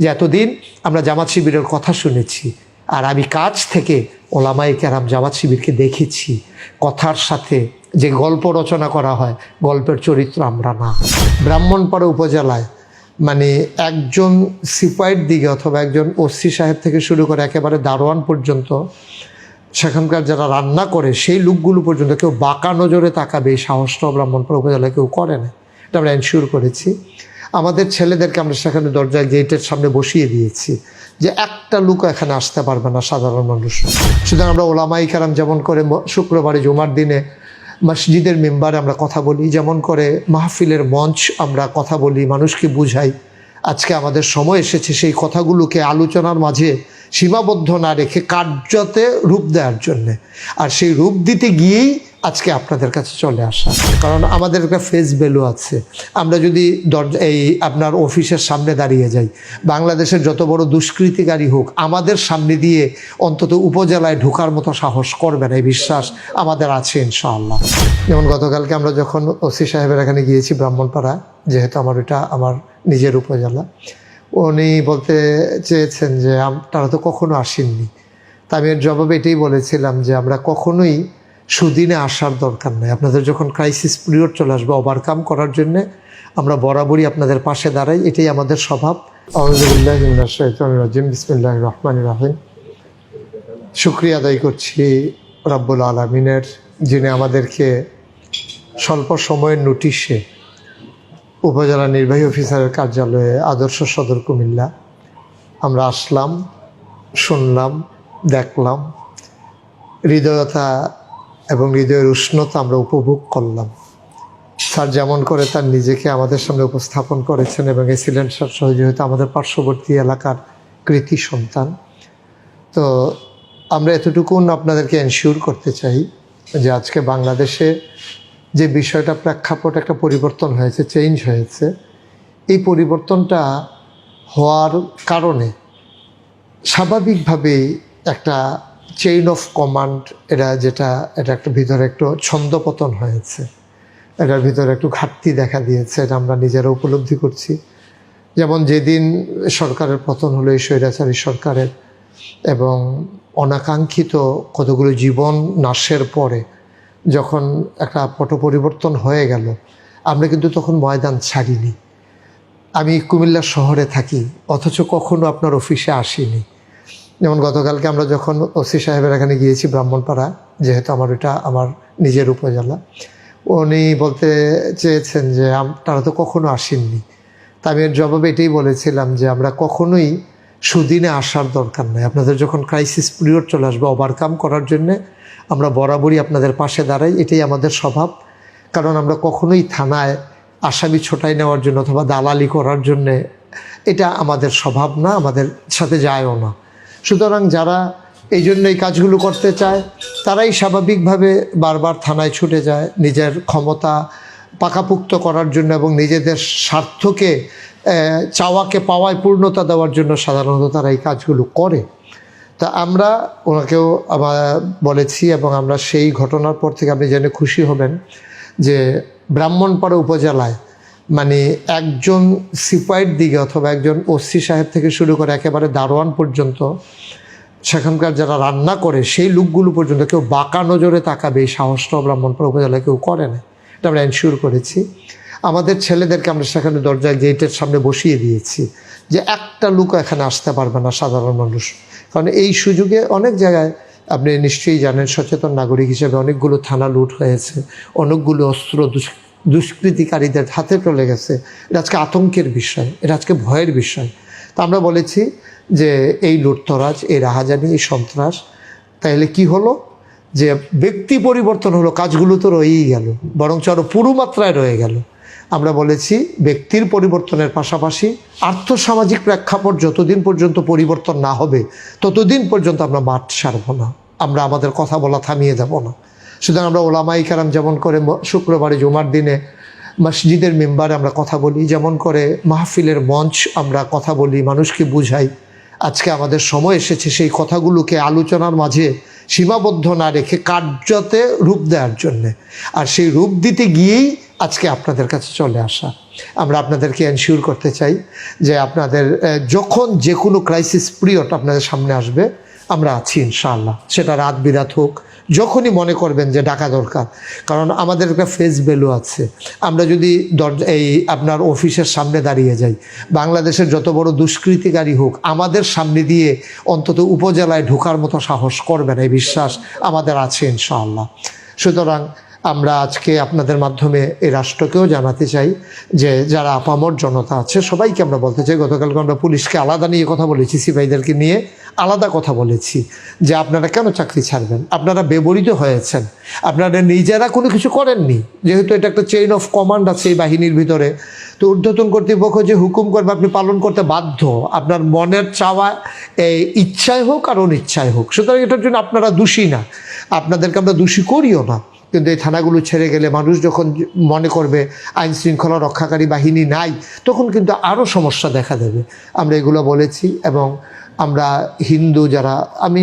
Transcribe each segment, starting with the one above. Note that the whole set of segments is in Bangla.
যে এতদিন আমরা জামাত শিবিরের কথা শুনেছি, আর আমি কাজ থেকে ওলামাই কেরাম জামাত শিবিরকে দেখেছি। কথার সাথে যে গল্প রচনা করা হয়, গল্পের চরিত্র আমরা না। ব্রাহ্মণপাড়া উপজেলায় মানে একজন সিপাইয়ের দিকে অথবা একজন ওসি সাহেব থেকে শুরু করে একেবারে দারোয়ান পর্যন্ত, সেখানকার যারা রান্না করে, সেই লোকগুলো পর্যন্ত কেউ বাঁকা নজরে তাকাবে, এই সাহসটাও ব্রাহ্মণপাড়া উপজেলায় কেউ করে না। এটা আমরা এনশিওর করেছি। আমাদের ছেলেদেরকে আমরা সেখানে দরজায় গেটের সামনে বসিয়ে দিয়েছি যে একটা লোক এখানে আসতে পারবে না সাধারণ মানুষ। সুতরাং আমরা ওলামাই কারাম যেমন করে শুক্রবারে, জুমার দিনে মসজিদের মেম্বারে আমরা কথা বলি, যেমন করে মাহফিলের মঞ্চ আমরা কথা বলি, মানুষকে বুঝাই। আজকে আমাদের সময় এসেছে সেই কথাগুলোকে আলোচনার মাঝে সীমাবদ্ধ না রেখে কার্যতে রূপ দেওয়ার জন্যে। আর সেই রূপ দিতে গিয়েই আজকে আপনাদের কাছে চলে আসা। কারণ আমাদের একটা ফেস ভ্যালু আছে। আমরা যদি দরজা, এই আপনার অফিসের সামনে দাঁড়িয়ে যাই, বাংলাদেশের যত বড় দুষ্কৃতিকারী হোক, আমাদের সামনে দিয়ে অন্তত উপজেলায় ঢোকার মতো সাহস করবে না, এই বিশ্বাস আমাদের আছে ইনশাআল্লাহ। যেমন গতকালকে আমরা যখন ওসি সাহেবের এখানে গিয়েছি, ব্রাহ্মণপাড়া, যেহেতু আমার এটা আমার নিজের উপজেলা, উনি বলতে চেয়েছেন যে তারা তো কখনো আসেননি। তা আমি এর জবাবে এটাই বলেছিলাম যে, আমরা কখনোই সুদিনে আসার দরকার নাই। আপনাদের যখন ক্রাইসিস পিরিয়ড চলে আসবে ওভারকাম করার জন্য আমরা বরাবরই আপনাদের পাশে দাঁড়াই, এটাই আমাদের স্বভাব। আউযুবিল্লাহিমিনাশ-শাইতানির-রাজিম বিসমিল্লাহির শুক্রিয়া আদায় করছি রব্বুল আলমিনের, যিনি আমাদেরকে স্বল্প সময়ের নোটিশে উপজেলা নির্বাহী অফিসারের কার্যালয়ে আদর্শ সদর কুমিল্লা। আমরা আসলাম, শুনলাম, দেখলাম। হৃদয়তা এবং হৃদয়ের উষ্ণতা আমরা উপভোগ করলাম। স্যার যেমন করে তার নিজেকে আমাদের সামনে উপস্থাপন করেছেন এবং এসিলেন স্যার সহ যেহেতু আমাদের পার্শ্ববর্তী এলাকার কৃতি সন্তান। তো আমরা এতটুকুন আপনাদেরকে এনশিওর করতে চাই যে আজকে বাংলাদেশে যে বিষয়টা প্রেক্ষাপট একটা পরিবর্তন হয়েছে চেঞ্জ হয়েছে, এই পরিবর্তনটা হওয়ার কারণে স্বাভাবিকভাবেই একটা চেইন অফ কমান্ড এটা যেটা, এটা একটা ভিতরে একটু ছন্দপতন হয়েছে। এটার ভিতরে একটু ঘাটতি দেখা দিয়েছে, এটা আমরা নিজেরা উপলব্ধি করছি। যেমন যেদিন সরকারের পতন হলো এই স্বৈরাচারী সরকারের, এবং অনাকাঙ্ক্ষিত কতগুলো জীবন নাশের পরে যখন একটা পট পরিবর্তন হয়ে গেল, আমরা কিন্তু তখন ময়দান ছাড়িনি। আমি কুমিল্লা শহরে থাকি, অথচ কখনো আপনার অফিসে আসিনি। যেমন গতকালকে আমরা যখন ওসি সাহেবের এখানে গিয়েছি ব্রাহ্মণপাড়া, যেহেতু আমার এটা আমার নিজের উপজেলা, উনি বলতে চেয়েছেন যে তারা তো কখনো আসেননি। তা আমি এর জবাবে এটাই বলেছিলাম যে আমরা কখনোই সুদিনে আসার দরকার নেই। আপনাদের যখন ক্রাইসিস পিরিয়ড চলে আসবে ওভারকাম করার জন্যে আমরা বরাবরই আপনাদের পাশে দাঁড়াই, এটাই আমাদের স্বভাব। কারণ আমরা কখনোই থানায় আসামি ছোটাই নেওয়ার জন্য অথবা দালালি করার জন্যে এটা আমাদের স্বভাব না, আমাদের সাথে যায়ও না। সুতরাং যারা এই জন্য এই কাজগুলো করতে চায়, তারাই স্বাভাবিকভাবে বারবার থানায় ছুটে যায়, নিজের ক্ষমতা পাকাপুক্ত করার জন্য এবং নিজেদের স্বার্থকে চাওয়াকে, পাওয়ায় পূর্ণতা দেওয়ার জন্য সাধারণত তারা এই কাজগুলো করে। তা আমরা ওনাকেও আবার বলেছি এবং আমরা সেই ঘটনার পর থেকে আপনি জেনে খুশি হবেন যে ব্রাহ্মণপাড়া উপজেলায় মানে একজন সিপাইয়ের দিকে অথবা একজন ওসি সাহেব থেকে শুরু করে একেবারে দারোয়ান পর্যন্ত, সেখানকার যারা রান্না করে, সেই লোকগুলো পর্যন্ত কেউ বাঁকা নজরে তাকাবে, এই সাহসটাও ব্রাহ্মণপাড়া উপজেলায় কেউ করে না। এটা আমরা এনশিওর করেছি। আমাদের ছেলেদেরকে আমরা সেখানে দরজায় গেটের সামনে বসিয়ে দিয়েছি যে একটা লোক এখানে আসতে পারবে না সাধারণ মানুষ। কারণ এই সুযোগে অনেক জায়গায় আপনি নিশ্চয়ই জানেন, সচেতন নাগরিক হিসেবে অনেকগুলো থানা লুট হয়েছে, অনেকগুলো অস্ত্র দুষ্কৃতিকারীদের হাতে চলে গেছে। এটা আজকে আতঙ্কের বিষয়, এটা আজকে ভয়ের বিষয়। তা আমরা বলেছি যে এই লুটতরাজ, এই রাহাজানি, এই সন্ত্রাস তাহলে কি হলো? যে ব্যক্তি পরিবর্তন হলো, কাজগুলো তো রয়েই গেল, বরঞ্চ আরও পুরো মাত্রায় রয়ে গেল। আমরা বলেছি ব্যক্তির পরিবর্তনের পাশাপাশি আর্থসামাজিক প্রেক্ষাপট যতদিন পর্যন্ত পরিবর্তন না হবে, ততদিন পর্যন্ত আমরা মাঠ সারব না। আমরা আমাদের কথা বলা থামিয়ে যাব না। সুতরাং আমরা ওলামাই কারাম যেমন করে শুক্রবারে জুমার দিনে মসজিদের মেম্বারে আমরা কথা বলি, যেমন করে মাহফিলের মঞ্চ আমরা কথা বলি, মানুষকে বুঝাই। আজকে আমাদের সময় এসেছে সেই কথাগুলোকে আলোচনার মাঝে সীমাবদ্ধ না রেখে কার্যতে রূপ দেওয়ার জন্যে। আর সেই রূপ দিতে গিয়েই আজকে আপনাদের কাছে চলে আসা। আমরা আপনাদেরকে এনশিওর করতে চাই যে আপনাদের যখন যে কোনো ক্রাইসিস পিরিয়ড আপনাদের সামনে আসবে আমরা আছি ইনশাআল্লাহ। সেটা রাত বিরাত হোক, যখনই মনে করবেন যে ডাকা দরকার। কারণ আমাদের একটা ফেস ভ্যালু আছে। আমরা যদি এই আপনার অফিসের সামনে দাঁড়িয়ে যাই, বাংলাদেশের যত বড় দুষ্কৃতিকারী হোক, আমাদের সামনে দিয়ে অন্তত উপজেলায় ঢোকার মতো সাহস করবে না, এই বিশ্বাস আমাদের আছে ইনশাআল্লাহ। সুতরাং আমরা আজকে আপনাদের মাধ্যমে এই রাষ্ট্রকেও জানাতে চাই যে যারা আপামর জনতা আছে, সবাইকে আমরা বলতে চাই, গতকালকে আমরা পুলিশকে আলাদা নিয়ে কথা বলেছি, সিপাহীদেরকে নিয়ে আলাদা কথা বলেছি যে আপনারা কেন চাকরি ছাড়বেন? আপনারা ব্যবহৃত হয়েছেন। আপনারা নিজেরা কোনো কিছু করেননি। যেহেতু এটা একটা চেইন অফ কমান্ড আছে এই বাহিনীর ভিতরে। তো ঊর্ধ্বতন কর্তৃপক্ষ যে হুকুম করবে, আপনি পালন করতে বাধ্য। আপনার মনের চাওয়া, এই ইচ্ছায় হোক আর অনিচ্ছায় হোক। সুতরাং এটার জন্য আপনারা দোষী না। আপনাদেরকে আমরা দোষী করিও না। কিন্তু এই থানাগুলো ছেড়ে গেলে মানুষ যখন মনে করবে আইন শৃঙ্খলা রক্ষাকারী বাহিনী নাই, তখন কিন্তু আরও সমস্যা দেখা দেবে। আমরা এগুলো বলেছি এবং আমরা হিন্দু যারা, আমি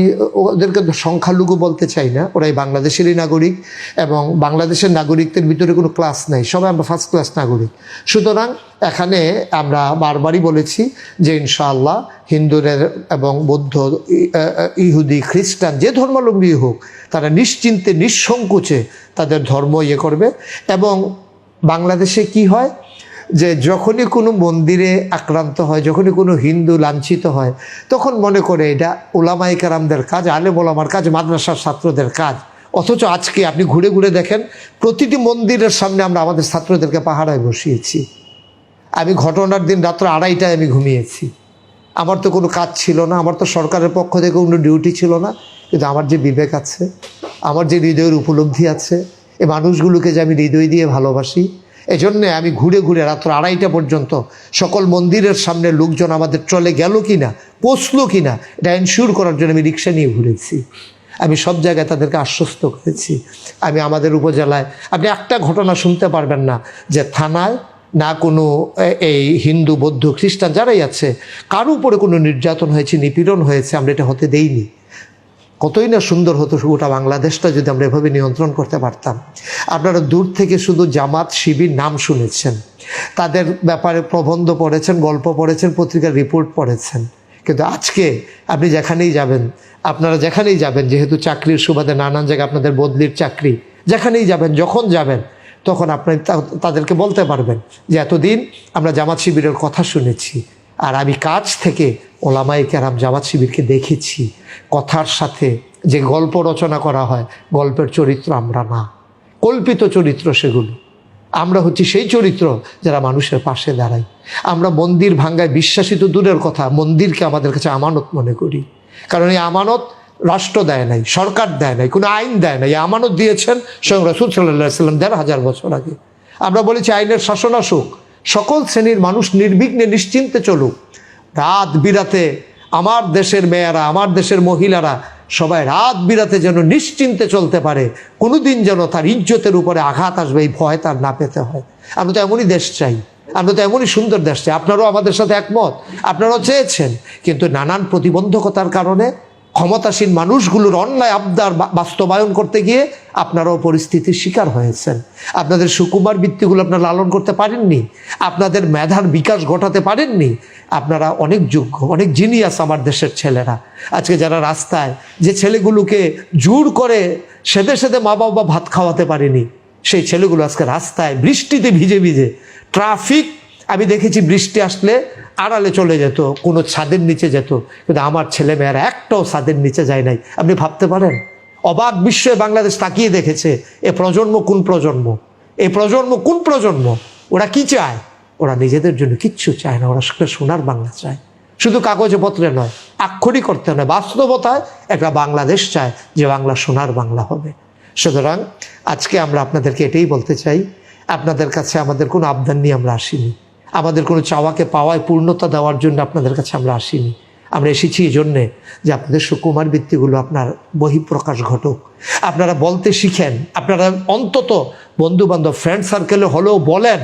ওদেরকে সংখ্যালঘু বলতে চাই না, ওরাই বাংলাদেশেরই নাগরিক এবং বাংলাদেশের নাগরিকদের ভিতরে কোনো ক্লাস নাই, সবাই আমরা ফার্স্ট ক্লাস নাগরিক। সুতরাং এখানে আমরা বারবারই বলেছি যে ইনশাআল্লাহ হিন্দুদের এবং বৌদ্ধ ইহুদি, খ্রিস্টান যে ধর্মাবলম্বী হোক, তারা নিশ্চিন্তে, নিঃসংকোচে তাদের ধর্ম ইয়ে করবে এবং বাংলাদেশে কি হয়? যে যখনই কোনো মন্দিরে আক্রান্ত হয়, যখনই কোনো হিন্দু লাঞ্ছিত হয়, তখন মনে করে এটা ওলামাই কারামদের কাজ, আলেম ওলামার কাজ, মাদ্রাসার ছাত্রদের কাজ। অথচ আজকে আপনি ঘুরে ঘুরে দেখেন, প্রতিটি মন্দিরের সামনে আমরা আমাদের ছাত্রদেরকে পাহারায় বসিয়েছি। আমি ঘটনার দিন রাত্র আড়াইটায় আমি ঘুমিয়েছি। আমার তো কোনো কাজ ছিল না, আমার তো সরকারের পক্ষ থেকে কোনো ডিউটি ছিল না, কিন্তু আমার যে বিবেক আছে, আমার যে হৃদয়ের উপলব্ধি আছে এই মানুষগুলোকে যে আমি হৃদয় দিয়ে ভালোবাসি এজন্যে আমি ঘুরে ঘুরে রাত্র আড়াইটা পর্যন্ত সকল মন্দিরের সামনে লোকজন আমাদের চলে গেল কি না পৌঁছলো কি না এটা এনশিওর করার জন্য আমি রিক্সা নিয়ে ঘুরেছি। আমি সব জায়গায় তাদেরকে আশ্বস্ত করেছি। আমি আমাদের উপজেলায়, আপনি একটা ঘটনা শুনতে পারবেন না, যে থানায় না কোনো এই হিন্দু, বৌদ্ধ, খ্রিস্টান যারাই আছে, কারও উপরে কোনো নির্যাতন হয়েছে, নিপীড়ন হয়েছে, আমরা এটা হতে দেইনি। কতই না সুন্দর হতো গোটা বাংলাদেশটা যদি আমরা এভাবে নিয়ন্ত্রণ করতে পারতাম। আপনারা দূর থেকে শুধু জামাত শিবির নাম শুনেছেন। তাদের ব্যাপারে প্রবন্ধ পড়েছেন, গল্প পড়েছেন, পত্রিকার রিপোর্ট পড়েছেন। কিন্তু আজকে আপনি যেখানেই যাবেন, আপনারা যেখানেই যাবেন, যেহেতু চাকরির সুবাদে নানান জায়গায় আপনাদের বদলির চাকরি, যেখানেই যাবেন, যখন যাবেন, তখন আপনি তাদেরকে বলতে পারবেন যে, এতদিন আমরা জামাত শিবিরের কথা শুনেছি আর আমি কাজ থেকে ওলামাই কেরাম জামাত শিবিরকে দেখেছি। কথার সাথে যে গল্প রচনা করা হয়, গল্পের চরিত্র আমরা না। কল্পিত চরিত্র সেগুলো। আমরা হচ্ছি সেই চরিত্র যারা মানুষের পাশে দাঁড়াই আমরা মন্দির ভাঙ্গায় বিশ্বাসী তো দূরের কথা, মন্দিরকে আমাদের কাছে আমানত মনে করি। কারণ এই আমানত রাষ্ট্র দেয় নাই, সরকার দেয় নাই, কোনো আইন দেয় নাই। আমানত দিয়েছেন স্বয়ং রসুল সাল্লাহ সাল্লাম দেড় হাজার বছর আগে। আমরা বলেছি আইনের শাসন আসুক সকল শ্রেণির মানুষ নির্বিঘ্নে নিশ্চিন্তে চলুক। রাত বিরাতে আমার দেশের মেয়েরা, আমার দেশের মহিলারা সবাই রাত বিরাতে যেন নিশ্চিন্তে চলতে পারে। কোনোদিন যেন তার ইজ্জতের উপরে আঘাত আসবে, এই ভয় তার না পেতে হয়। আমরা তো এমনই দেশ চাই, আমরা তো এমনই সুন্দর দেশ চাই। আপনারাও আমাদের সাথে একমত, আপনারাও চেয়েছেন। কিন্তু নানান প্রতিবন্ধকতার কারণে ক্ষমতাসীন মানুষগুলোর অন্যায় আবদার বাস্তবায়ন করতে গিয়ে আপনারাও পরিস্থিতির শিকার হয়েছেন। আপনাদের সুকুমার বৃত্তিগুলো আপনারা লালন করতে পারেননি। আপনাদের মেধার বিকাশ ঘটাতে পারেননি। আপনারা অনেক যোগ্য, অনেক জিনিয়াস আমার দেশের ছেলেরা। আজকে যারা রাস্তায় যে ছেলেগুলোকে জোর করে সেদে সেদে মা বাবা ভাত খাওয়াতে পারেনি, সেই ছেলেগুলো আজকে রাস্তায় বৃষ্টিতে ভিজে ভিজে ট্রাফিক আমি দেখেছি বৃষ্টি আসলে আড়ালে চলে যেত, কোনো ছাদের নিচে যেত। কিন্তু আমার ছেলে মেয়েরা একটাও ছাদের নিচে যায় নাই। আপনি ভাবতে পারেন? অবাক বিস্ময়ে বাংলাদেশ তাকিয়ে দেখেছে, এ প্রজন্ম কোন প্রজন্ম? এ প্রজন্ম কোন প্রজন্ম? ওরা কি চায়? ওরা নিজেদের জন্য কিচ্ছু চায় না, ওরা সোনার বাংলা চায়। শুধু কাগজে পত্রে নয়, আক্ষরিক করতে নয়, বাস্তবতায় একটা বাংলাদেশ চায় যে বাংলা সোনার বাংলা হবে। সুতরাং আজকে আমরা আপনাদেরকে এটাই বলতে চাই, আপনাদের কাছে আমাদের কোনো আবদান নিয়ে আমরা আসিনি। আমাদের কোনো চাওয়াকে পাওয়ায় পূর্ণতা দেওয়ার জন্য আপনাদের কাছে আমরা আসিনি। আমরা এসেছি এই জন্যে যে আপনাদের সুকুমার বৃত্তিগুলো আপনার বহিঃপ্রকাশ ঘটুক। আপনারা বলতে শিখেন, আপনারা অন্তত বন্ধু বান্ধব ফ্রেন্ড সার্কেলে হলেও বলেন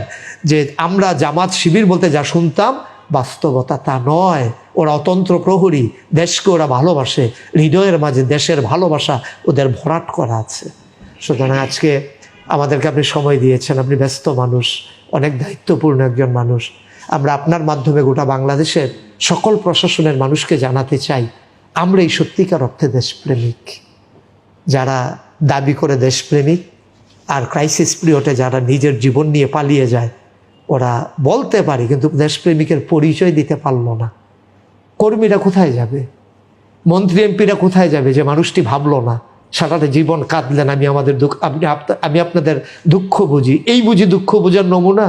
যে আমরা জামাত শিবির বলতে যা শুনতাম বাস্তবতা তা নয়। ওরা অতন্ত্র প্রহরী, দেশকে ওরা ভালোবাসে, হৃদয়ের মাঝে দেশের ভালোবাসা ওদের ভরাট করা আছে। সুতরাং আজকে আমাদেরকে আপনি সময় দিয়েছেন, আপনি ব্যস্ত মানুষ। অনেক দায়িত্বপূর্ণ একজন মানুষ। আমরা আপনার মাধ্যমে গোটা বাংলাদেশের সকল প্রশাসনের মানুষকে জানাতে চাই, আমরা এই সত্যিকার অর্থে দেশপ্রেমিক। যারা দাবি করে দেশপ্রেমিক আর ক্রাইসিস পিরিয়ডে যারা নিজের জীবন নিয়ে পালিয়ে যায়, ওরা বলতে পারে, কিন্তু দেশপ্রেমিকের পরিচয় দিতে পারল না। কর্মীরা কোথায় যাবে? মন্ত্রী এমপিরা কোথায় যাবে? যে মানুষটি ভাবলো না। সারাটা জীবন কাঁদলেন, আমি আমাদের দুঃখ, আপনি আমি আপনাদের দুঃখ বুঝি। এই বুঝি দুঃখ বোঝার নমুনা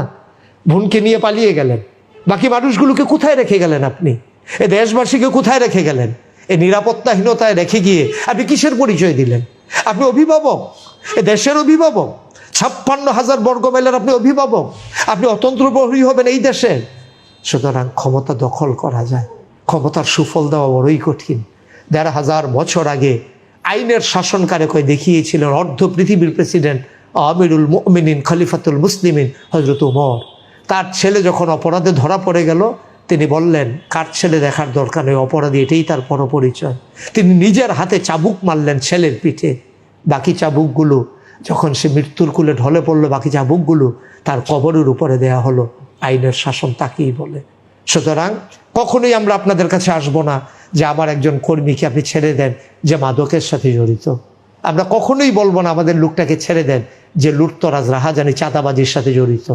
বোনকে নিয়ে পালিয়ে গেলেন। বাকি মানুষগুলোকে কোথায় রেখে গেলেন আপনি? এ দেশবাসীকে কোথায় রেখে গেলেন? এই নিরাপত্তাহীনতায় রেখে গিয়ে আপনি কিসের পরিচয় দিলেন? আপনি অভিভাবক, এ দেশের অভিভাবক, ছাপ্পান্ন হাজার বর্গ মাইলের আপনি অভিভাবক, আপনি অতন্ত্র প্রহরী হবেন এই দেশের সুতরাং ক্ষমতা দখল করা যায়। ক্ষমতার সুফল দেওয়া বড়ই কঠিন। দেড় হাজার বছর আগে আইনের শাসনকারে কয়ে দেখিয়েছিলেন অর্ধ পৃথিবীর প্রেসিডেন্ট আমিরুল মুমিনিন, খলিফাতুল মুসলিমিন হজরত উমর। তার ছেলে যখন অপরাধে ধরা পড়ে গেল, তিনি বললেন, কার ছেলে দেখার দরকার নেই, অপরাধী এটাই তার পরপরিচয়। তিনি নিজের হাতে চাবুক মারলেন ছেলের পিঠে। বাকি চাবুকগুলো, যখন সে মৃত্যুর কুলে ঢলে পড়ল, বাকি চাবুকগুলো তার কবরের উপরে দেয়া হলো। আইনের শাসন তাকেই বলে। সুতরাং কখনোই আমরা আপনাদের কাছে আসব না। যে আমার একজন কর্মীকে আপনি ছেড়ে দেন যে মাদকের সাথে জড়িত। আমরা কখনোই বলব না আমাদের লোকটাকে ছেড়ে দেন যে লুটতরাজ, রাহাজানি, চাঁদাবাজির সাথে জড়িত।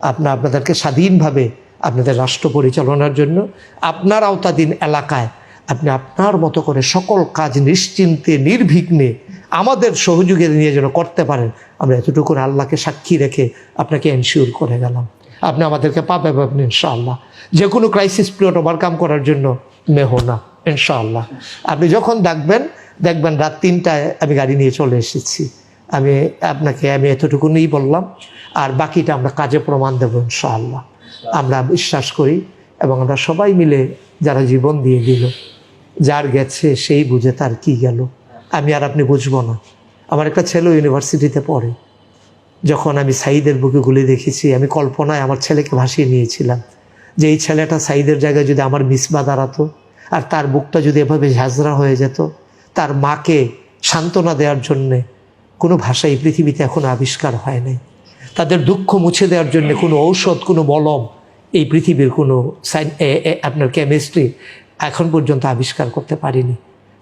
আপনার আপনাদেরকে স্বাধীনভাবে আপনাদের রাষ্ট্র পরিচালনার জন্য আপনার আওতাধীন এলাকায় আপনি আপনার মতো করে সকল কাজ নিশ্চিন্তে, নির্বিঘ্নে আমাদের সহযোগিতা নিয়ে যেন করতে পারেন, আমরা এতটুকু আল্লাহকে সাক্ষী রেখে আপনাকে এনশিওর করে গেলাম। আপনি আমাদেরকে পাবে ইনশাআল্লাহ। যে কোনো ক্রাইসিস পিরিয়ড ওভারকাম করার জন্য মেহনা ইনশাআল্লাহ। আপনি যখন ডাকবেন দেখবেন রাত তিনটায় আমি গাড়ি নিয়ে চলে এসেছি। আমি আপনাকে, আমি এতটুকুনই বললাম, আর বাকিটা আমরা কাজে প্রমাণ দেবো, ইনশাআল্লাহ। আমরা বিশ্বাস করি এবং আমরা সবাই মিলে যারা জীবন দিয়ে দিল, যার গেছে সেই বুঝে তার কি গেল। আমি আর আপনি বুঝব না। আমার একটা ছেলে ইউনিভার্সিটিতে পড়ে। যখন আমি সাইদের বুকে গুলি দেখেছি, আমি কল্পনায় আমার ছেলেকে ভাসিয়ে নিয়েছিলাম। যে এই ছেলেটা সাইদের জায়গায় যদি আমার মিসবা দাঁড়াতো, আর তার বুকটা যদি এভাবে ঝাঁঝরা হয়ে যেত, তার মাকে সান্ত্বনা দেওয়ার জন্যে কোনো ভাষা এই পৃথিবীতে এখনও আবিষ্কার হয় নাই। তাদের দুঃখ মুছে দেওয়ার জন্য কোনো ঔষধ, কোনো মলম এই পৃথিবীর কোনো সাইন আপনার কেমিস্ট্রি এখন পর্যন্ত আবিষ্কার করতে পারিনি।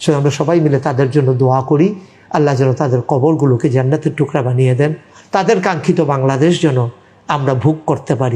সে আমরা সবাই মিলে তাদের জন্য দোয়া করি, আল্লাহ যেন তাদের কবরগুলোকে জান্নাতের টুকরা বানিয়ে দেন। তাদের কাঙ্ক্ষিত বাংলাদেশ যেন আমরা ভোগ করতে পারি।